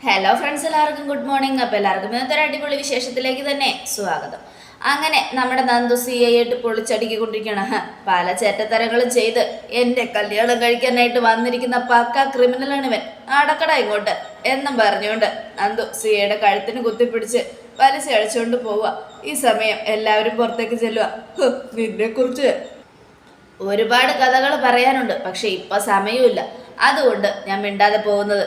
Hello friends എല്ലാവർക്കും good morning അപ്പോൾ എല്ലാവർക്കും ഇന്നത്തെ അടിപൊളി വിശേഷത്തിലേക്ക് തന്നെ സ്വാഗതം. അങ്ങനെ നമ്മുടെ നന്ദു സി ഐ ആയിട്ട് പൊളിച്ചടുക്കിക്കൊണ്ടിരിക്കുകയാണ്. ഹ, പല ചേറ്റത്തരങ്ങളും ചെയ്ത് എന്റെ കല്യാണം കഴിക്കാനായിട്ട് വന്നിരിക്കുന്ന പക്ക ക്രിമിനലാണ് ഇവൻ. അടക്കട ഇങ്ങോട്ട് എന്നും പറഞ്ഞുകൊണ്ട് നന്ദു സി ഐയുടെ കഴുത്തിന് കുത്തിപ്പിടിച്ച് വലിച്ച് അഴിച്ചുകൊണ്ട് പോവുക. ഈ സമയം എല്ലാവരും പുറത്തേക്ക് ചെല്ലുക. നിന്നെ കുറിച്ച് ഒരുപാട് കഥകൾ പറയാനുണ്ട്. പക്ഷെ ഇപ്പം സമയമില്ല അതുകൊണ്ട് ഞാൻ മിണ്ടാതെ പോകുന്നത്.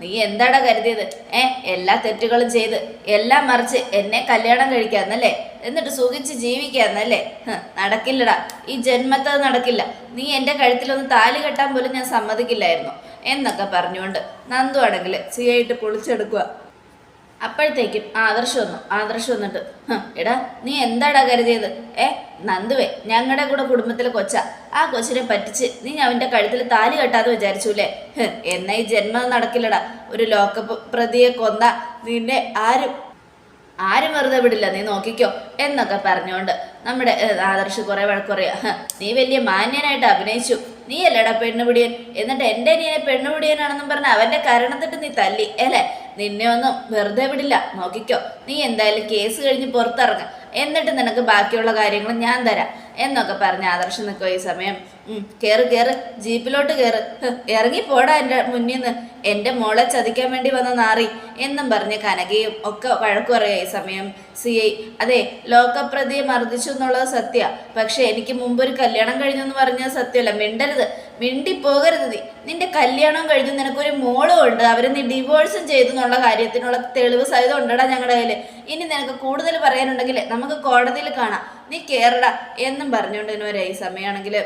നീ എന്താടാ കരുതിയത്? ഏ എല്ലാ തെറ്റുകളും ചെയ്ത് എല്ലാം മറിച്ച് എന്നെ കല്യാണം കഴിക്കാന്നല്ലേ? എന്നിട്ട് സുഖിച്ച് ജീവിക്കാന്നല്ലേ? നടക്കില്ലടാ. ഈ ജന്മത്തത് നടക്കില്ല. നീ എന്റെ കഴുത്തിലൊന്ന് താലി കെട്ടാൻ പോലും ഞാൻ സമ്മതിക്കില്ലായിരുന്നു. എന്നൊക്കെ പറഞ്ഞുകൊണ്ട് നന്ദു ആണെങ്കിൽ സിയായിട്ട് പൊളിച്ചെടുക്കുക അപ്പോഴത്തേക്കും ആദർശം വന്നു. ആദർശം വന്നിട്ട് എടാ നീ എന്താടാ കരുതിയത്? ഏ നന്ദുവേ ഞങ്ങളുടെ കൂടെ കുടുംബത്തിലെ കൊച്ച. ആ കൊച്ചിനെ പറ്റിച്ച് നീ അവന്റെ കഴുത്തിൽ താലി കെട്ടാന്ന് വിചാരിച്ചൂലേ? അല്ലേ എന്നാ ഈ ജന്മം നടക്കില്ലടാ. ഒരു ലോക പ്രതിയെ കൊന്ന നിന്നെ ആരും ആരും വെറുതെ വിടില്ല. നീ നോക്കിക്കോ എന്നൊക്കെ പറഞ്ഞുകൊണ്ട് നമ്മുടെ ആദർശ് കുറെ വഴക്കുറയാ നീ വലിയ മാന്യനായിട്ട് അഭിനയിച്ചു. നീ അല്ലടാ പെണ്ണുപിടിയൻ? എന്നിട്ട് എന്റെ നീ പെണ്ണുപിടിയനാണെന്നും പറഞ്ഞ് അവന്റെ കരണത്തിട്ട് നീ തല്ലി അല്ലേ? നിന്നെ ഒന്നും വെറുതെ വിടില്ല. നോക്കിക്കോ. നീ എന്തായാലും കേസ് കഴിഞ്ഞ് പുറത്തിറങ്ങ. എന്നിട്ട് നിനക്ക് ബാക്കിയുള്ള കാര്യങ്ങൾ ഞാൻ തരാം. എന്നൊക്കെ പറഞ്ഞ് ആദർശം നിൽക്കുക ഈ സമയം. കേറ് കേറ്. ജീപ്പിലോട്ട് കേറ്. ഇറങ്ങി പോടാ എന്റെ മുന്നിൽ നിന്ന് എന്റെ മോളെ ചതിക്കാൻ വേണ്ടി വന്ന നാറി. എന്നും പറഞ്ഞ് കനകയും ഒക്കെ വഴക്കു പറയുക ഈ സമയം. സി ഐ അതെ ലോകപ്രതിയെ മർദ്ദിച്ചു എന്നുള്ളത് സത്യ. പക്ഷെ എനിക്ക് മുമ്പ് ഒരു കല്യാണം കഴിഞ്ഞു എന്ന് പറഞ്ഞത് സത്യമല്ല. മിണ്ടരുത്. മിണ്ടി പോകരുത് നീ. നിന്റെ കല്യാണം കഴിഞ്ഞു. നിനക്കൊരു മോളും ഉണ്ട്. അവരെ നീ ഡിവോഴ്സും ചെയ്തു എന്നുള്ള കാര്യത്തിനുള്ള തെളിവ് സഹിതം ഉണ്ടടാ ഞങ്ങളുടെ കയ്യിൽ ഇനി നിനക്ക് കൂടുതൽ പറയാനുണ്ടെങ്കിൽ നമുക്ക് കോടതിയിൽ കാണാം. നീ കേറടാ. എന്നും പറഞ്ഞുകൊണ്ട് ഇനി വരാം ഈ സമയമാണെങ്കിൽ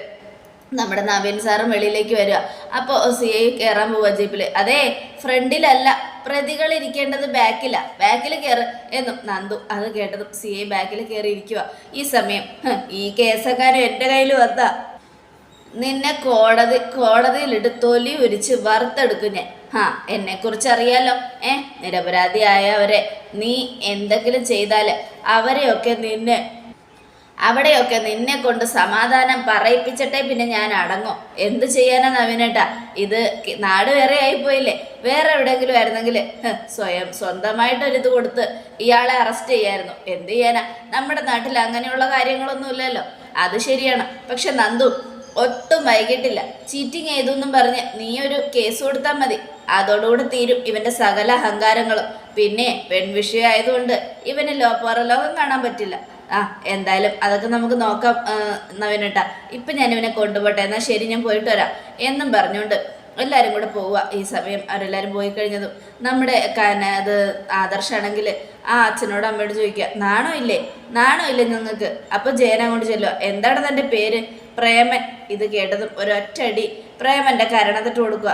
നമ്മുടെ നവീൻ സാറും വെളിയിലേക്ക് വരിക. അപ്പോൾ സി ഐ കയറാൻ പോവുക ജീപ്പിൽ അതേ ഫ്രണ്ടിലല്ല പ്രതികൾ ഇരിക്കേണ്ടത് ബാക്കില. ബാക്കിൽ കയറ് എന്നും നന്ദു അത് കേട്ടതും സി ഐ ബാക്കിൽ കയറി ഇരിക്കുക ഈ സമയം ഈ കേസക്കാരൻ എന്റെ കയ്യിൽ വന്നാ. നിന്നെ കോടതി കോടതിയിലിട്ട് തൊലി ഉരിച്ച് വറുത്തെടുക്കും ഞാൻ. ഹാ എന്നെ കുറിച്ച് അറിയാലോ ഏ നിരപരാധിയായവരെ. നീ എന്തെങ്കിലും ചെയ്താൽ അവരെയൊക്കെ നിന്നെ അവിടെയൊക്കെ നിന്നെ കൊണ്ട് സമാധാനം പറയിപ്പിച്ചിട്ടേ പിന്നെ ഞാൻ അടങ്ങും. എന്ത് ചെയ്യാനാ നവീനേട്ടാ? ഇത് നാട് വേറെ ആയിപ്പോയില്ലേ? വേറെ എവിടെയെങ്കിലും ആയിരുന്നെങ്കിൽ സ്വയം സ്വന്തമായിട്ടൊരിത് കൊടുത്ത് ഇയാളെ അറസ്റ്റ് ചെയ്യായിരുന്നു. എന്ത് ചെയ്യാനാ? നമ്മുടെ നാട്ടിൽ അങ്ങനെയുള്ള കാര്യങ്ങളൊന്നും ഇല്ലല്ലോ. അത് ശരിയാണ്. പക്ഷെ നന്ദു ഒട്ടും വൈകിട്ടില്ല. ചീറ്റിങ് ചെയ്തു എന്നും പറഞ്ഞ് നീ ഒരു കേസ് കൊടുത്താൽ മതി. അതോടുകൂടി തീരും ഇവന്റെ സകല അഹങ്കാരങ്ങളും. പിന്നെ പെൺവിഷയമായതുകൊണ്ട് ഇവന് ലോ പുറലോകം കാണാൻ പറ്റില്ല. ആ എന്തായാലും അതൊക്കെ നമുക്ക് നോക്കാം നവീനേട്ടാ. ഇപ്പം ഞാൻ ഇവനെ കൊണ്ടുപോട്ടെ എന്നാൽ ശരി ഞാൻ പോയിട്ട് വരാം. എന്നും പറഞ്ഞുകൊണ്ട് എല്ലാവരും കൂടെ പോവുക ഈ സമയം. അവരെല്ലാവരും പോയി കഴിഞ്ഞതും നമ്മുടെ അത് ആദർശാണെങ്കിൽ ആ അച്ഛനോട് അമ്മയോട് ചോദിക്കുക നാണോ ഇല്ലേ? നാണോ ഇല്ലേ നിങ്ങൾക്ക്? അപ്പോൾ ജയന അങ്ങോട്ട് ചെല്ലുക. എന്താണ് തന്റെ പേര്? പ്രേമൻ. ഇത് കേട്ടതും ഒരൊറ്റടി പ്രേമന്റെ കരണത്തിട്ട് കൊടുക്കുക.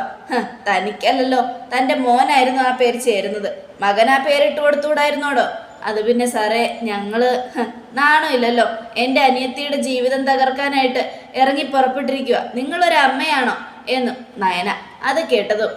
തനിക്കല്ലല്ലോ. തന്റെ മോനായിരുന്നു ആ പേര് ചേരുന്നത്. മകൻ ആ പേരിട്ട് കൊടുത്തുകൂടായിരുന്നോടോ? അത് പിന്നെ സാറേ ഞങ്ങൾ നാണോ നാണമില്ലല്ലോ എന്റെ അനിയത്തിയുടെ ജീവിതം തകർക്കാനായിട്ട് ഇറങ്ങി പുറപ്പെട്ടിരിക്കുക നിങ്ങളൊരു അമ്മയാണോ എന്ന് നയന അത് കേട്ടതും.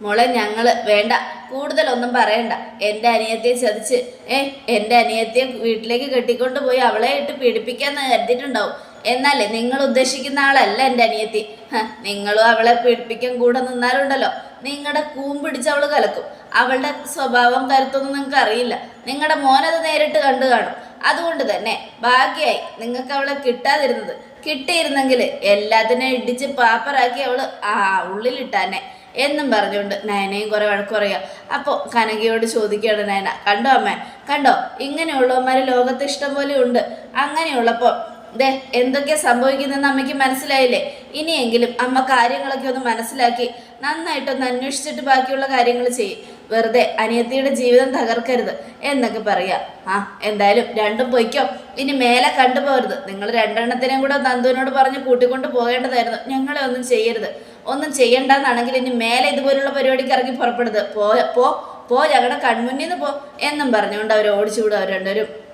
മോളെ ഞങ്ങൾ വേണ്ട കൂടുതലൊന്നും പറയണ്ട. എന്റെ അനിയത്തിയെ ചതിച്ച് ഏ എന്റെ അനിയത്തിയെ വീട്ടിലേക്ക് കെട്ടിക്കൊണ്ട് പോയി അവളെ ഇട്ട് പീഡിപ്പിക്കാന്ന് കരുതിയിട്ടുണ്ടാവും. എന്നാലേ നിങ്ങൾ ഉദ്ദേശിക്കുന്ന ആളല്ല എന്റെ അനിയത്തി. നിങ്ങളും അവളെ പീഡിപ്പിക്കാൻ കൂടെ നിന്നാലുണ്ടല്ലോ. നിങ്ങളുടെ കൂമ്പിടിച്ച് അവൾ കലക്കും. അവളുടെ സ്വഭാവം കരുത്തൊന്നും നിങ്ങൾക്ക് അറിയില്ല. നിങ്ങളുടെ മോനത് നേരിട്ട് കണ്ടു കാണും. അതുകൊണ്ട് തന്നെ ഭാഗ്യായി നിങ്ങൾക്ക് അവളെ കിട്ടാതിരുന്നത്. കിട്ടിയിരുന്നെങ്കിൽ എല്ലാത്തിനെ ഇടിച്ച് പാപ്പറാക്കി അവൾ ആ ഉള്ളിലിട്ടാനെ എന്നും പറഞ്ഞുകൊണ്ട് നയനയും കുറെ വഴക്ക് പറയുക. അപ്പോൾ കനകയോട് ചോദിക്കുകയാണ് നയന കണ്ടോ അമ്മ? കണ്ടോ? ഇങ്ങനെയുള്ളവന്മാർ ലോകത്ത് ഇഷ്ടം പോലെ ഉണ്ട്. അങ്ങനെയുള്ളപ്പോൾ ദേ എന്തൊക്കെയാ സംഭവിക്കുന്നതെന്ന് അമ്മയ്ക്ക് മനസ്സിലായില്ലേ? ഇനിയെങ്കിലും അമ്മ കാര്യങ്ങളൊക്കെ ഒന്ന് മനസ്സിലാക്കി നന്നായിട്ടൊന്ന് അന്വേഷിച്ചിട്ട് ബാക്കിയുള്ള കാര്യങ്ങൾ ചെയ്യും. വെറുതെ അനിയത്തിയുടെ ജീവിതം തകർക്കരുത് എന്നൊക്കെ പറയാ. ആ എന്തായാലും രണ്ടും പൊയ്ക്കോ. ഇനി മേലെ കണ്ടുപോകരുത്. നിങ്ങൾ രണ്ടെണ്ണത്തിനെയും കൂടെ നന്ദുവിനോട് പറഞ്ഞ് കൂട്ടിക്കൊണ്ട് പോകേണ്ടതായിരുന്നു. ഞങ്ങളെ ഒന്നും ചെയ്യരുത്. ഒന്നും ചെയ്യണ്ടെന്നാണെങ്കിൽ ഇനി മേലെ ഇതുപോലുള്ള പരിപാടിക്ക് ഇറങ്ങി പുറപ്പെടുത്. പോ പോ ഞങ്ങളുടെ കൺമുന്നിൽ നിന്ന് പോ എന്നും പറഞ്ഞുകൊണ്ട് അവർ ഓടിച്ചു വിടും അവർ രണ്ടുപേരും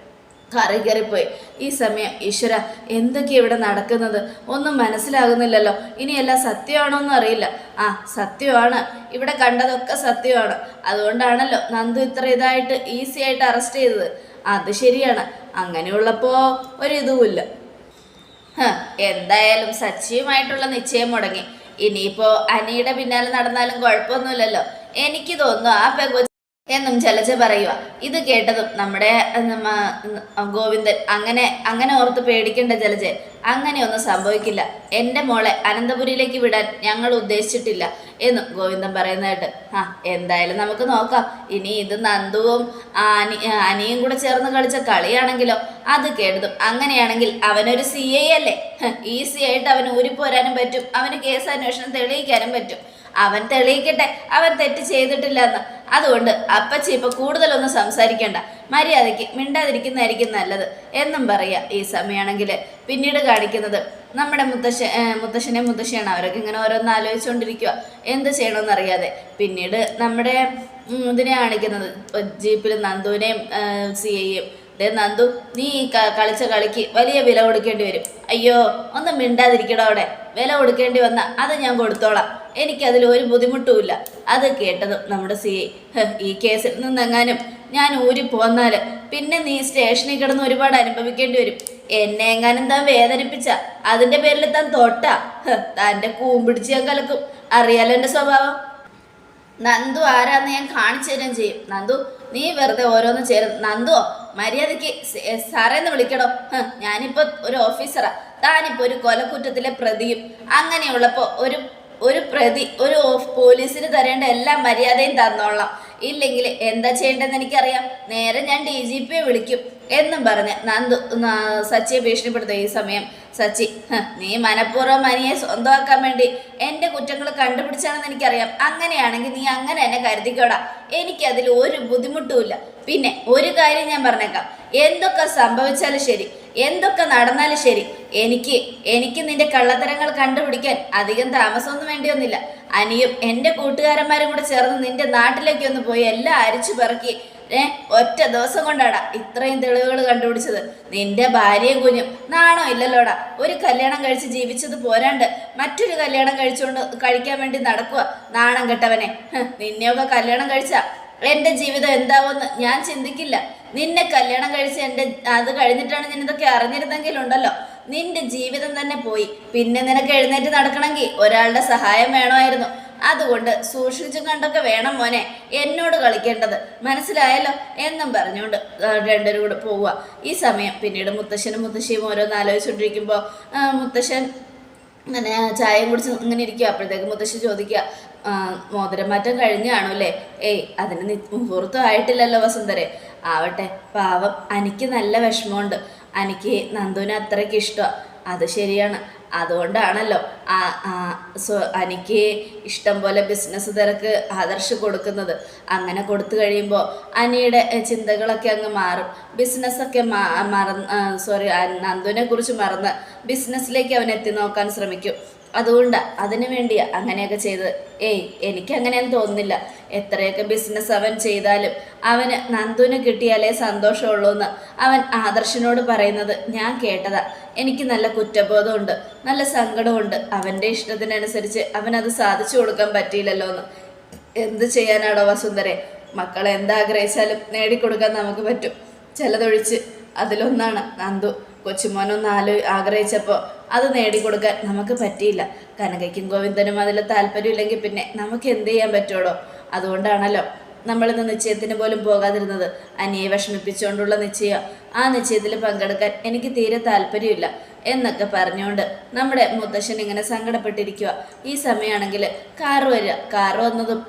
കറി കയറിപ്പോയി ഈ സമയം ഈശ്വര എന്തൊക്കെയാണ് ഇവിടെ നടക്കുന്നത്? ഒന്നും മനസ്സിലാകുന്നില്ലല്ലോ. ഇനിയെല്ലാം സത്യമാണോ എന്ന് അറിയില്ല. ആ സത്യമാണ്. ഇവിടെ കണ്ടതൊക്കെ സത്യമാണ്. അതുകൊണ്ടാണല്ലോ നന്ദു ഇത്ര ഇതായിട്ട് ഈസി ആയിട്ട് അറസ്റ്റ് ചെയ്തത്. അത് ശരിയാണ്. അങ്ങനെയുള്ളപ്പോൾ ഒരിതുമില്ല. എന്തായാലും സച്ചിയുമായിട്ടുള്ള നിശ്ചയം മുടങ്ങി. ഇനിയിപ്പോ അനിയുടെ പിന്നാലെ നടന്നാലും കുഴപ്പമൊന്നുമില്ലല്ലോ. എനിക്ക് തോന്നുന്നു ആ പെങ്കൊ എന്നും ജലജ പറയുക ഇത് കേട്ടതും നമ്മുടെ നമ്മ, ഗോവിന്ദൻ അങ്ങനെ അങ്ങനെ ഓർത്ത് പേടിക്കേണ്ട ജലജ. അങ്ങനെയൊന്നും സംഭവിക്കില്ല. എന്റെ മോളെ അനന്തപുരിയിലേക്ക് വിടാൻ ഞങ്ങൾ ഉദ്ദേശിച്ചിട്ടില്ല എന്നും ഗോവിന്ദൻ പറയുന്നതായിട്ട് ആ എന്തായാലും നമുക്ക് നോക്കാം. ഇനി ഇത് നന്ദുവും അനി അനിയും കൂടെ ചേർന്ന് കളിച്ച കളിയാണെങ്കിലോ? അത് കേട്ടതും അങ്ങനെയാണെങ്കിൽ അവനൊരു സി ഐ അല്ലേ? ഈസി ആയിട്ട് അവന് ഊരിപ്പോരാനും പറ്റും. അവന് കേസ് അന്വേഷണം തെളിയിക്കാനും പറ്റും. അവൻ തെളിയിക്കട്ടെ. അവൻ തെറ്റ് ചെയ്തിട്ടില്ല എന്ന് അതുകൊണ്ട് അപ്പച്ചി ഇപ്പൊ കൂടുതലൊന്നും സംസാരിക്കണ്ട. മര്യാദയ്ക്ക് മിണ്ടാതിരിക്കുന്നതായിരിക്കും നല്ലത് എന്നും പറയുക ഈ സമയമാണെങ്കിൽ പിന്നീട് കാണിക്കുന്നത് നമ്മുടെ മുത്തശ്ശ മുത്തശ്ശനെ മുത്തശ്ശിയാണ്. അവരൊക്കെ ഇങ്ങനെ ഓരോന്ന് ആലോചിച്ചുകൊണ്ടിരിക്കുക എന്ത് ചെയ്യണമെന്ന് അറിയാതെ പിന്നീട് നമ്മുടെ ഇതിനെ കാണിക്കുന്നത് ജീപ്പിൽ നന്ദുവിനെയും സി ദേ നന്ദു നീ കളിച്ച കളിക്ക് വലിയ വില കൊടുക്കേണ്ടി വരും. അയ്യോ ഒന്ന് മിണ്ടാതിരിക്കടോ അവിടെ. വില കൊടുക്കേണ്ടി വന്ന അത് ഞാൻ കൊടുത്തോളാം. എനിക്കതിൽ ഒരു ബുദ്ധിമുട്ടുമില്ല. അത് കേട്ടതും നമ്മുടെ സി ഈ കേസിൽ നിന്നെങ്ങാനും. ഞാൻ ഊരി പോന്നാൽ പിന്നെ നീ സ്റ്റേഷനിൽ കിടന്ന് ഒരുപാട് അനുഭവിക്കേണ്ടി വരും. എന്നെ എങ്ങാനും താൻ വേദനിപ്പിച്ച. അതിന്റെ പേരിൽ താൻ തൊട്ട. താന്റെ കൂമ്പിടിച്ച് ഞാൻ കലക്കും. അറിയാലോ എന്റെ സ്വഭാവം? നന്ദു ആരാന്ന് ഞാൻ കാണിച്ചു തരാൻ ചെയ്യും. നന്ദു നീ വെറുതെ ഓരോന്ന് ചേരും. നന്ദുവോ മര്യാദയ്ക്ക് സാറേന്ന് വിളിക്കടോ. ഞാനിപ്പോ ഒരു ഓഫീസറാ. താനിപ്പോ ഒരു കൊലക്കുറ്റത്തിലെ പ്രതിയും. അങ്ങനെയുള്ളപ്പോ ഒരു ഒരു പ്രതി ഒരു പോലീസിന് തരേണ്ട എല്ലാ മര്യാദയും തന്നോളാം. ഇല്ലെങ്കിൽ എന്താ ചെയ്യേണ്ടതെന്ന് എനിക്കറിയാം. നേരെ ഞാൻ ഡി ജി പിയെ വിളിക്കും എന്നും പറഞ്ഞ് നന്ദു സച്ചിയെ ഭീഷണിപ്പെടുത്തും ഈ സമയം. സച്ചി നീ മനഃപൂർവം മനിയെ സ്വന്തമാക്കാൻ വേണ്ടി എന്റെ കുറ്റങ്ങൾ കണ്ടുപിടിച്ചാണെന്ന് എനിക്കറിയാം. അങ്ങനെയാണെങ്കിൽ നീ അങ്ങനെ എന്നെ കരുതിക്കോടാ. എനിക്കതിൽ ഒരു ബുദ്ധിമുട്ടുമില്ല. പിന്നെ ഒരു കാര്യം ഞാൻ പറഞ്ഞേക്കാം. എന്തൊക്കെ സംഭവിച്ചാലും ശരി. എന്തൊക്കെ നടന്നാലും ശരി. എനിക്ക് എനിക്ക് നിന്റെ കള്ളത്തരങ്ങൾ കണ്ടുപിടിക്കാൻ അധികം താമസമൊന്നും വേണ്ടിയൊന്നുമില്ല. അനിയും എന്റെ കൂട്ടുകാരന്മാരും കൂടെ ചേർന്ന് നിന്റെ നാട്ടിലേക്ക് ഒന്ന് പോയി എല്ലാം അരിച്ചു പെറുക്കി. ഏ ഒറ്റ ദിവസം കൊണ്ടാടാ ഇത്രയും തെളിവുകൾ കണ്ടുപിടിച്ചത്. നിന്റെ ഭാര്യയും കുഞ്ഞും. നാണോ ഇല്ലല്ലോടാ. ഒരു കല്യാണം കഴിച്ച് ജീവിച്ചത് പോരാണ്ട് മറ്റൊരു കല്യാണം കഴിച്ചുകൊണ്ട് കഴിക്കാൻ വേണ്ടി നടക്കുക നാണം കെട്ടവനെ. നിന്നെയൊക്കെ കല്യാണം കഴിച്ചാ എന്റെ ജീവിതം എന്താവുമെന്ന് ഞാൻ ചിന്തിക്കില്ല. നിന്നെ കല്യാണം കഴിച്ച് എന്റെ അത് കഴിഞ്ഞിട്ടാണ് ഞാൻ ഇതൊക്കെ അറിഞ്ഞിരുന്നെങ്കിൽ ഉണ്ടല്ലോ നിന്റെ ജീവിതം തന്നെ പോയി. പിന്നെ നിനക്ക് എഴുന്നേറ്റ് നടക്കണമെങ്കിൽ ഒരാളുടെ സഹായം വേണമായിരുന്നു. അതുകൊണ്ട് സൂക്ഷിച്ചും കണ്ടൊക്കെ വേണം മോനെ. എന്നോട് കളിക്കേണ്ടത്. മനസ്സിലായല്ലോ? എന്നും പറഞ്ഞുകൊണ്ട് രണ്ടുപേരും കൂടെ പോവുക. ഈ സമയം പിന്നീട് മുത്തശ്ശനും മുത്തശ്ശിയും ഓരോന്ന് ആലോചിച്ചുകൊണ്ടിരിക്കുമ്പോൾ മുത്തശ്ശൻ അങ്ങനെ ചായയും കുടിച്ച് ഇങ്ങനെ ഇരിക്കുക അപ്പോഴത്തേക്ക് മുത്തശ്ശി ചോദിക്കുക "ആ, മോതിരം മാറ്റം കഴിഞ്ഞാണോ അല്ലേ? ഏയ് അതിന് മുഹൂർത്തം ആയിട്ടില്ലല്ലോ വസുന്ധരെ. ആവട്ടെ. പാവം എനിക്ക് നല്ല വിഷമമുണ്ട്. എനിക്ക് നന്ദുവിനെ അത്രയ്ക്ക് ഇഷ്ടമാണ് അത് ശരിയാണ്. അതുകൊണ്ടാണല്ലോ എനിക്ക് ഇഷ്ടം പോലെ ബിസിനസ് തിരക്ക് ആദർശ് കൊടുക്കുന്നത്. അങ്ങനെ കൊടുത്തു കഴിയുമ്പോൾ അനിയുടെ ചിന്തകളൊക്കെ അങ്ങ് മാറും. ബിസിനസ്സൊക്കെ മറന്ന് സോറി നന്ദുവിനെ കുറിച്ച് മറന്ന് ബിസിനസ്സിലേക്ക് അവൻ എത്തി നോക്കാൻ ശ്രമിക്കും. അതുകൊണ്ട് അതിനു വേണ്ടിയാ അങ്ങനെയൊക്കെ ചെയ്തത് ഏയ് എനിക്ക് അങ്ങനെയൊന്നും തോന്നുന്നില്ല. എത്രയൊക്കെ ബിസിനസ് അവൻ ചെയ്താലും അവന് നന്ദുവിന് കിട്ടിയാലേ സന്തോഷമുള്ളൂ എന്ന് അവൻ ആദർശനോട് പറയുന്നത് ഞാൻ കേട്ടതാ. എനിക്ക് നല്ല കുറ്റബോധമുണ്ട് നല്ല സങ്കടമുണ്ട്. അവന്റെ ഇഷ്ടത്തിനനുസരിച്ച് അവനത് സാധിച്ചു കൊടുക്കാൻ പറ്റിയില്ലല്ലോ എന്ന് എന്ത് ചെയ്യാനാടോ വസുന്ധരെ? മക്കളെ എന്താഗ്രഹിച്ചാലും നേടിക്കൊടുക്കാൻ നമുക്ക് പറ്റും. ചിലതൊഴിച്ച്. അതിലൊന്നാണ് നന്ദു. കൊച്ചുമോനൊന്ന് ആലോ ആഗ്രഹിച്ചപ്പോൾ അത് നേടിക്കൊടുക്കാൻ നമുക്ക് പറ്റിയില്ല. കനകയ്ക്കും ഗോവിന്ദനും അതിൽ താല്പര്യമില്ലെങ്കിൽ പിന്നെ നമുക്ക് എന്ത് ചെയ്യാൻ പറ്റുള്ളൂ അതുകൊണ്ടാണല്ലോ നമ്മളിന്ന് നിശ്ചയത്തിന് പോലും പോകാതിരുന്നത്. അനിയെ വിഷമിപ്പിച്ചുകൊണ്ടുള്ള നിശ്ചയം. ആ നിശ്ചയത്തിൽ പങ്കെടുക്കാൻ എനിക്ക് തീരെ താല്പര്യമില്ല എന്നൊക്കെ പറഞ്ഞുകൊണ്ട് നമ്മുടെ മുത്തശ്ശൻ ഇങ്ങനെ സങ്കടപ്പെട്ടിരിക്കുക ഈ സമയമാണെങ്കിൽ കാറ് വരിക. കാറ് വന്നതും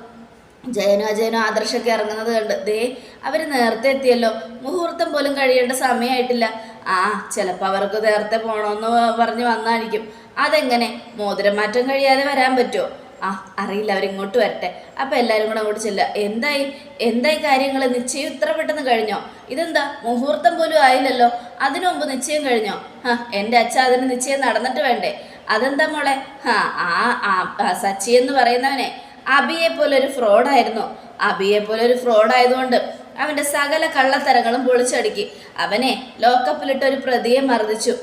ജയനോ അജയനോ ആദർശമൊക്കെ ഇറങ്ങുന്നത് കണ്ട് ദേ അവർ നേരത്തെ എത്തിയല്ലോ. മുഹൂർത്തം പോലും കഴിയേണ്ട സമയമായിട്ടില്ല. ആ ചിലപ്പോൾ അവർക്ക് നേരത്തെ പോകണമെന്ന് പറഞ്ഞ് വന്നായിരിക്കും. അതെങ്ങനെ? മോതിരം മാറ്റം കഴിയാതെ വരാൻ പറ്റുമോ ആ അറിയില്ല അവരിങ്ങോട്ട് വരട്ടെ. അപ്പം എല്ലാവരും കൂടെ അങ്ങോട്ട് ചെല്ലുക. എന്തായി? എന്തായി കാര്യങ്ങൾ നിശ്ചയം ഇത്ര പെട്ടെന്ന് കഴിഞ്ഞോ? ഇതെന്താ? മുഹൂർത്തം പോലും ആയില്ലല്ലോ? അതിനു മുമ്പ് നിശ്ചയം കഴിഞ്ഞോ? ആ എന്റെ അച്ഛ അതിന് നിശ്ചയം നടന്നിട്ട് വേണ്ടേ? അതെന്താ മോളെ? ആ ആ സച്ചി എന്ന് പറയുന്നവനെ. അബിയെ പോലെ ഒരു ഫ്രോഡായിരുന്നു. അബിയെ പോലെ ഒരു ഫ്രോഡായതുകൊണ്ട് അവന്റെ സകല കള്ളത്തരങ്ങളും പൊളിച്ചടുക്കി. അവനെ ലോക്കപ്പിലിട്ട് ഒരു പ്രതിയെ മർദ്ദിച്ചു.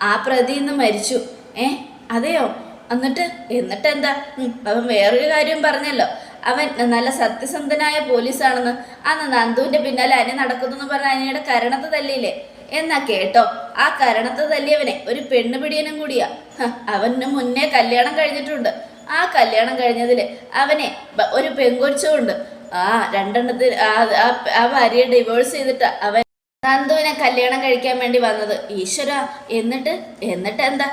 ആ പ്രതി ഇന്ന് മരിച്ചു. ഏ അതെയോ? എന്നിട്ട് എന്നിട്ട് എന്താ അവൻ വേറൊരു കാര്യം പറഞ്ഞല്ലോ. അവൻ നല്ല സത്യസന്ധനായ പോലീസാണെന്ന്. അന്ന് നന്ദുവിന്റെ പിന്നാലെ അനി നടക്കുന്നു പറഞ്ഞ അനിയുടെ കരണത്ത് തല്ലിയില്ലേ? എന്നാ കേട്ടോ ആ കരണത്ത് തല്ലിയവനെ ഒരു പെണ്ണുപിടിയനും കൂടിയാ. ഹ, അവന് മുന്നേ കല്യാണം കഴിഞ്ഞിട്ടുണ്ട്. ആ കല്യാണം കഴിഞ്ഞതിൽ അവനെ ഒരു പെങ്കൊച്ചുണ്ട് ആ രണ്ടെണ്ണത്തിൽ ആ ഭാര്യയെ ഡിവോഴ്സ് ചെയ്തിട്ട് അവൻ നന്ദുവിനെ കല്യാണം കഴിക്കാൻ വേണ്ടി വന്നത്. ഈശ്വര എന്നിട്ട് എന്നിട്ട് എന്താ?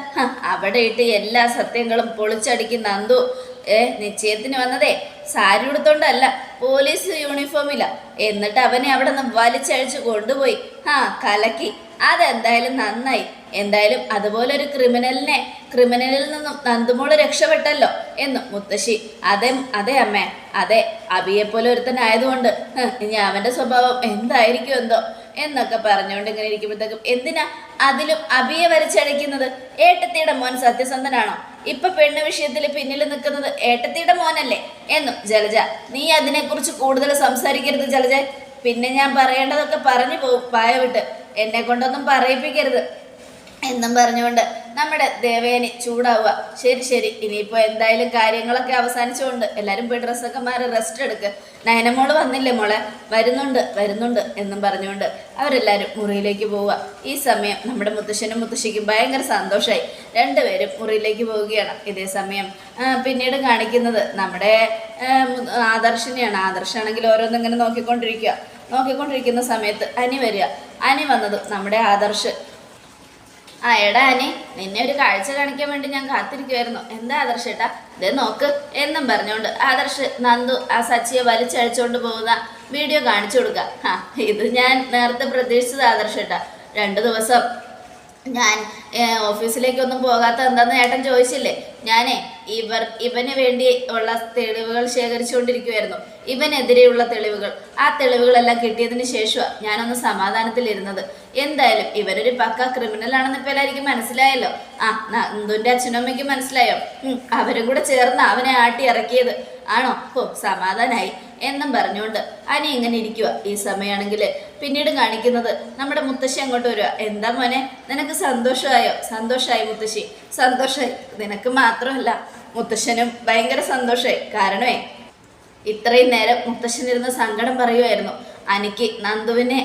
അവിടെ ഇട്ട് എല്ലാ സത്യങ്ങളും പൊളിച്ചടിക്കും നന്ദു. ഏ നിശ്ചയത്തിന് വന്നതേ സാരി ഉടുത്തോണ്ടല്ല പോലീസ് യൂണിഫോമില്ല എന്നിട്ട് അവനെ അവിടെ നിന്ന് വലിച്ചഴിച്ച് കൊണ്ടുപോയി. ആ കലക്കി. അതെന്തായാലും നന്നായി. എന്തായാലും അതുപോലെ ഒരു ക്രിമിനലിനെ ക്രിമിനലിൽ നിന്നും നന്ദുമോൾ രക്ഷപ്പെട്ടല്ലോ എന്നും മുത്തശ്ശി. അതെ അതെ അമ്മേ അതെ അബിയെ പോലെ ഒരുത്തൻ ആയതുകൊണ്ട് ഇനി അവന്റെ സ്വഭാവം എന്തായിരിക്കും എന്തോ എന്നൊക്കെ പറഞ്ഞുകൊണ്ട് ഇങ്ങനെ ഇരിക്കുമ്പോഴത്തേക്കും എന്തിനാ അതിലും അബിയെ വരച്ചടയ്ക്കുന്നത് ഏട്ടത്തിയുടെ മോൻ സത്യസന്ധനാണോ? ഇപ്പൊ പെണ്ണ് വിഷയത്തിൽ പിന്നിൽ നിൽക്കുന്നത് ഏട്ടത്തിയുടെ മോനല്ലേ എന്നും ജലജ. നീ അതിനെക്കുറിച്ച് കൂടുതൽ സംസാരിക്കരുത് ജലജ. പിന്നെ ഞാൻ പറയേണ്ടതൊക്കെ പറഞ്ഞു പോകും പായ വിട്ട്. എന്നെ കൊണ്ടൊന്നും പറയിപ്പിക്കരുത്. എന്നും പറഞ്ഞുകൊണ്ട് നമ്മുടെ ദേവേനി ചൂടാവുക. ശരി ശരി. ഇനിയിപ്പോൾ എന്തായാലും കാര്യങ്ങളൊക്കെ അവസാനിച്ചുകൊണ്ട് എല്ലാവരും പോയി ഡ്രസ്സൊക്കെ മാറി റെസ്റ്റ് എടുക്ക്. നയനമോൾ വന്നില്ലേ മോളെ? വരുന്നുണ്ട് വരുന്നുണ്ട് എന്നും പറഞ്ഞുകൊണ്ട് അവരെല്ലാവരും മുറിയിലേക്ക് പോവുക. ഈ സമയം നമ്മുടെ മുത്തശ്ശനും മുത്തശ്ശിക്കും ഭയങ്കര സന്തോഷമായി രണ്ടുപേരും മുറിയിലേക്ക് പോവുകയാണ് ഇതേ സമയം. പിന്നീട് കാണിക്കുന്നത് നമ്മുടെ ആദർശിനെയാണ്. ആദർശാണെങ്കിൽ ഓരോന്നിങ്ങനെ നോക്കിക്കൊണ്ടിരിക്കുക. നോക്കിക്കൊണ്ടിരിക്കുന്ന സമയത്ത് അനി വരിക. അനി വന്നത് നമ്മുടെ ആദർശ് ആ എടാ അനി നിന്നെ ഒരു കാഴ്ച കാണിക്കാൻ വേണ്ടി ഞാൻ കാത്തിരിക്കുമായിരുന്നു എന്താ ആദർശ് ഏട്ടാ? ഇതേ നോക്ക് എന്നും പറഞ്ഞുകൊണ്ട് ആദർശ് നന്ദു ആ സച്ചിയെ വലിച്ചഴിച്ചുകൊണ്ട് പോകുന്ന വീഡിയോ കാണിച്ചു കൊടുക്കുക ആ ഇത് ഞാൻ നേരത്തെ പ്രതീക്ഷിച്ചത് ആദർശ് ഏട്ടാ. രണ്ടു ദിവസം ഞാൻ ഓഫീസിലേക്ക് ഓഫീസിലേക്കൊന്നും പോകാത്ത എന്താന്ന് ഏട്ടൻ ചോദിച്ചില്ലേ? ഞാനേ ഇവർ ഇവന് വേണ്ടി ഉള്ള തെളിവുകൾ ശേഖരിച്ചുകൊണ്ടിരിക്കുമായിരുന്നു ഇവനെതിരെയുള്ള തെളിവുകൾ. ആ തെളിവുകളെല്ലാം കിട്ടിയതിന് ശേഷമാണ് ഞാനൊന്ന് സമാധാനത്തിലിരുന്നത്. എന്തായാലും ഇവരൊരു പക്ക ക്രിമിനൽ ആണെന്ന് ഇപ്പോൾ എല്ലാവർക്കും മനസ്സിലായല്ലോ. ആ അച്ഛനും അമ്മയ്ക്കും മനസ്സിലായോ? അവരും കൂടെ ചേർന്ന് അവനെ ആട്ടി ഇറക്കിയത് ആണോ? ഓ സമാധാനായി. എന്നും പറഞ്ഞുകൊണ്ട് അനി ഇങ്ങനെ ഇരിക്കുക ഈ സമയമാണെങ്കിൽ പിന്നീട് കാണിക്കുന്നത് നമ്മുടെ മുത്തശ്ശി അങ്ങോട്ട് വരിക എന്താ മോനെ? നിനക്ക് സന്തോഷമായോ? സന്തോഷമായി മുത്തശ്ശി. സന്തോഷമായി നിനക്ക് മാത്രമല്ല മുത്തശ്ശനും ഭയങ്കര സന്തോഷമായി കാരണമേ ഇത്രയും നേരം മുത്തശ്ശനിരുന്ന് സങ്കടം പറയുമായിരുന്നു അനിക്ക് നന്ദുവിനെ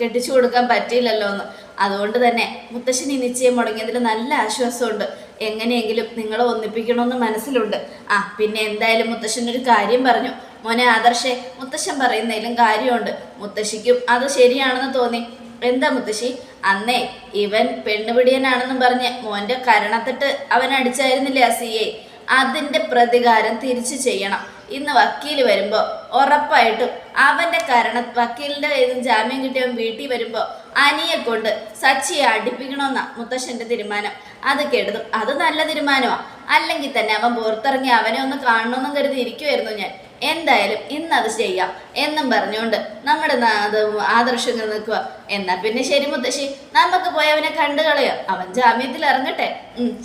കെട്ടിച്ചു കൊടുക്കാൻ പറ്റിയില്ലല്ലോ എന്ന് അതുകൊണ്ട് തന്നെ മുത്തശ്ശൻ ഈ നിശ്ചയം മുടങ്ങിയതിൽ നല്ല ആശ്വാസമുണ്ട്. എങ്ങനെയെങ്കിലും നിങ്ങളെ ഒന്നിപ്പിക്കണമെന്ന് മനസ്സിലുണ്ട്. ആ പിന്നെ എന്തായാലും മുത്തശ്ശൻ ഒരു കാര്യം പറഞ്ഞു. മോനെ ആദർശേ മുത്തശ്ശൻ പറയുന്നതിലും കാര്യമുണ്ട്. മുത്തശ്ശിക്കും അത് ശരിയാണെന്ന് തോന്നി. എന്താ മുത്തശ്ശി? അന്നേ ഇവൻ പെണ്ണുപിടിയനാണെന്നും പറഞ്ഞ് മോന്റെ കരണത്തിട്ട് അവൻ അടിച്ചായിരുന്നില്ലേ ആ സി അതിന്റെ പ്രതികാരം തിരിച്ചു ചെയ്യണം. ഇന്ന് വക്കീൽ വരുമ്പോൾ ഉറപ്പായിട്ടും അവന്റെ കരണ വക്കീലിന്റെ കയ്യിൽ ജാമ്യം കിട്ടിയവൻ വീട്ടിൽ വരുമ്പോൾ അനിയെ കൊണ്ട് സച്ചിയെ അടിപ്പിക്കണമെന്നാ മുത്തശ്ശന്റെ തീരുമാനം. അത് കേട്ടത് അത് നല്ല തീരുമാനമാണ് അല്ലെങ്കിൽ തന്നെ അവൻ പുറത്തിറങ്ങി അവനെ ഒന്ന് കാണണമെന്നും കരുതി ഇരിക്കുമായിരുന്നു ഞാൻ. എന്തായാലും ഇന്ന് അത് ചെയ്യാം എന്നും പറഞ്ഞുകൊണ്ട് നമ്മുടെ അത് ആദർശങ്ങൾ നിൽക്കുക. എന്നാ പിന്നെ ശരി മുത്തശ്ശി നമുക്ക് പോയി അവനെ കണ്ടു കളയോ. അവൻ ജാമ്യത്തിൽ ഇറങ്ങട്ടെ.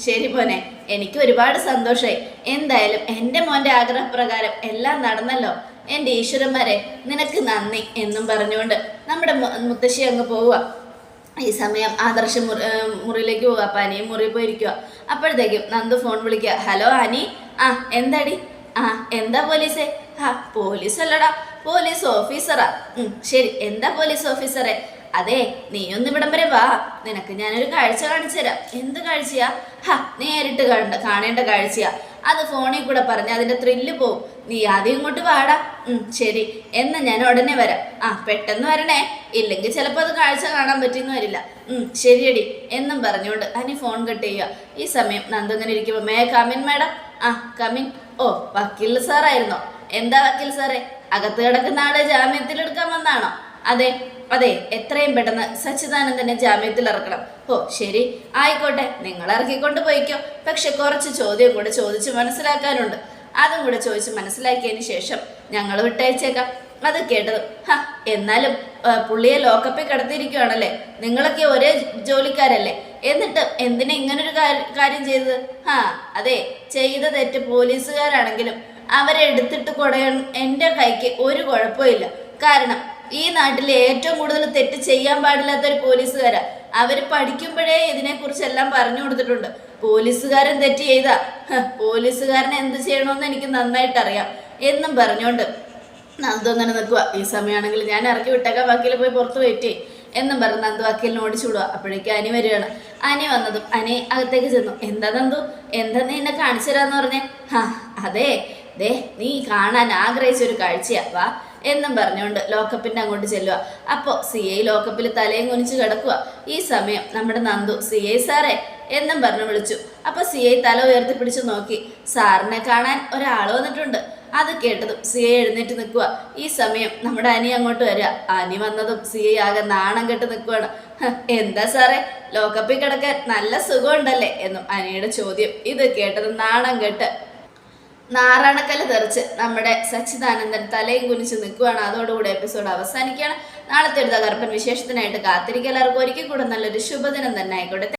ശരി പോനെ. എനിക്ക് ഒരുപാട് സന്തോഷമായി എന്തായാലും എന്റെ മോന്റെ ആഗ്രഹപ്രകാരം എല്ലാം നടന്നല്ലോ. എന്റെ ഈശ്വരന്മാരെ നിനക്ക് നന്ദി എന്നും പറഞ്ഞുകൊണ്ട് നമ്മുടെ മുത്തശ്ശി അങ്ങ് പോവുക. ഈ സമയം ആദർശ മുറി മുറിയിലേക്ക് പോവുക. അപ്പം അനിയും മുറിയിൽ പോയിരിക്കുക. അപ്പോഴത്തേക്കും നന്ദു ഫോൺ വിളിക്കുക. ഹലോ അനി? ആ എന്താടി? ആ എന്താ പോലീസേ? ആ പോലീസ് അല്ലടാ പോലീസ് ഓഫീസറാ ശരി എന്താ പോലീസ് ഓഫീസറെ അതെ നീ ഒന്ന് ഇവിടം വരെ വാ. നിനക്ക് ഞാനൊരു കാഴ്ച കാണിച്ചു തരാം. എന്ത് കാഴ്ചയാ? ഹാ നേരിട്ട് കണ്ട കാണേണ്ട കാഴ്ചയാ. അത് ഫോണിൽ കൂടെ പറഞ്ഞ് അതിന്റെ ത്രില്ല് പോവും. നീ ആദ്യം ഇങ്ങോട്ട് വാടാ. ശരി എന്നാ ഞാൻ ഉടനെ വരാം. ആ പെട്ടെന്ന് വരണേ. ഇല്ലെങ്കിൽ ചിലപ്പോൾ അത് കാഴ്ച കാണാൻ പറ്റിയെന്ന് വരില്ല ശരിയടി എന്നും പറഞ്ഞുകൊണ്ട് അനി ഫോൺ കട്ട് ചെയ്യുക. ഈ സമയം നന്ദങ്ങനെ ഇരിക്കുമ്പോ ഇരിക്കുമ്പോൾ മേ കമിൻ മാഡം ആ കമിൻ ഓ വക്കീൽ സാറായിരുന്നോ എന്താ വക്കീൽ സാറേ? അകത്ത് കിടക്കുന്ന ആളെ ജാമ്യത്തിൽ എടുക്കാൻ വന്നാണോ? അതെ അതെ എത്രയും പെട്ടെന്ന് സച്ചിദാനന്ദനെ ജാമ്യത്തിൽ ഇറക്കണം. ഓ ശരി. ആയിക്കോട്ടെ നിങ്ങൾ ഇറക്കിക്കൊണ്ട് പോയിക്കോ. പക്ഷെ കുറച്ച് ചോദ്യം കൂടെ ചോദിച്ച് മനസ്സിലാക്കാനുണ്ട്. അതും കൂടെ ചോദിച്ച് മനസ്സിലാക്കിയതിന് ശേഷം ഞങ്ങൾ വിട്ടയച്ചേക്കാം. അത് കേട്ടത് ഹ എന്നാലും പുള്ളിയെ ലോക്കപ്പിൽ കിടത്തിയിരിക്കുവാണല്ലേ നിങ്ങളൊക്കെ ഒരേ ജോലിക്കാരല്ലേ? എന്നിട്ട് എന്തിനാ ഇങ്ങനൊരു കാര്യം ചെയ്തത്? ഹാ അതെ ചെയ്ത തെറ്റ് പോലീസുകാരാണെങ്കിലും അവരെ എടുത്തിട്ട് കൊടയാൻ എന്റെ കൈക്ക് ഒരു കുഴപ്പമില്ല. കാരണം ഈ നാട്ടിലെ ഏറ്റവും കൂടുതൽ തെറ്റ് ചെയ്യാൻ പാടില്ലാത്ത ഒരു പോലീസുകാരാ. അവർ പഠിക്കുമ്പോഴേ ഇതിനെക്കുറിച്ചെല്ലാം പറഞ്ഞു കൊടുത്തിട്ടുണ്ട്. പോലീസുകാരൻ തെറ്റ് ചെയ്താ. പോലീസുകാരനെ എന്ത് ചെയ്യണമെന്ന് എനിക്ക് നന്നായിട്ട് അറിയാം എന്നും പറഞ്ഞുകൊണ്ട് നന്ദു അങ്ങനെ നിൽക്കുക ഈ സമയമാണെങ്കിൽ ഞാൻ ഇറക്കി വിട്ടേക്കാം വക്കീൽ പോയി പുറത്ത് വെയിറ്റ് എന്നും പറഞ്ഞ് നന്ദു വക്കീലിനെ ഓടിച്ചു വിടുക അപ്പോഴേക്കും അനി വരികയാണ്. അനി വന്നതും അനി അകത്തേക്ക് ചെന്നു. എന്താ നന്ദു? എന്താ നീ എന്നെ കാണിച്ചു തരാന്ന് പറഞ്ഞേ? ഹാ അതെ. ദേ നീ കാണാൻ ആഗ്രഹിച്ച ഒരു കാഴ്ചയാ വാ. എന്നും പറഞ്ഞുകൊണ്ട് ലോക്കപ്പിന്റെ അങ്ങോട്ട് ചെല്ലുക. അപ്പോ സി ഐ ലോക്കപ്പിൽ തലയും കുനിച്ച് കിടക്കുക ഈ സമയം നമ്മുടെ നന്ദു സി ഐ സാറേ എന്നും പറഞ്ഞു വിളിച്ചു. അപ്പൊ സി ഐ തല ഉയർത്തി പിടിച്ചു നോക്കി. സാറിനെ കാണാൻ ഒരാൾ വന്നിട്ടുണ്ട്. അത് കേട്ടതും സി ഐ എഴുന്നേറ്റ് നിൽക്കുക ഈ സമയം നമ്മുടെ അനി അങ്ങോട്ട് വരിക. അനി വന്നതും സി ഐ ആകെ നാണം കെട്ട് നിൽക്കുകയാണ് എന്താ സാറേ? ലോക്കപ്പിൽ കിടക്കാൻ നല്ല സുഖമുണ്ടല്ലേ? എന്നും അനിയുടെ ചോദ്യം ഇത് കേട്ടതും നാണം കെട്ട് നാറാണക്കല്ല് തെറിച്ച് നമ്മുടെ സച്ചിദാനന്ദൻ തലയും കുനിച്ച് നിൽക്കുകയാണ് അതോടുകൂടി എപ്പിസോഡ് അവസാനിക്കുകയാണ്. നാളത്തെ ഒരു തകർപ്പൻ വിശേഷത്തിനായിട്ട് കാത്തിരിക്കുക. എല്ലാവർക്കും ഒരിക്കൽ കൂടെ നല്ലൊരു ശുഭദിനം തന്നെ ആയിക്കോട്ടെ.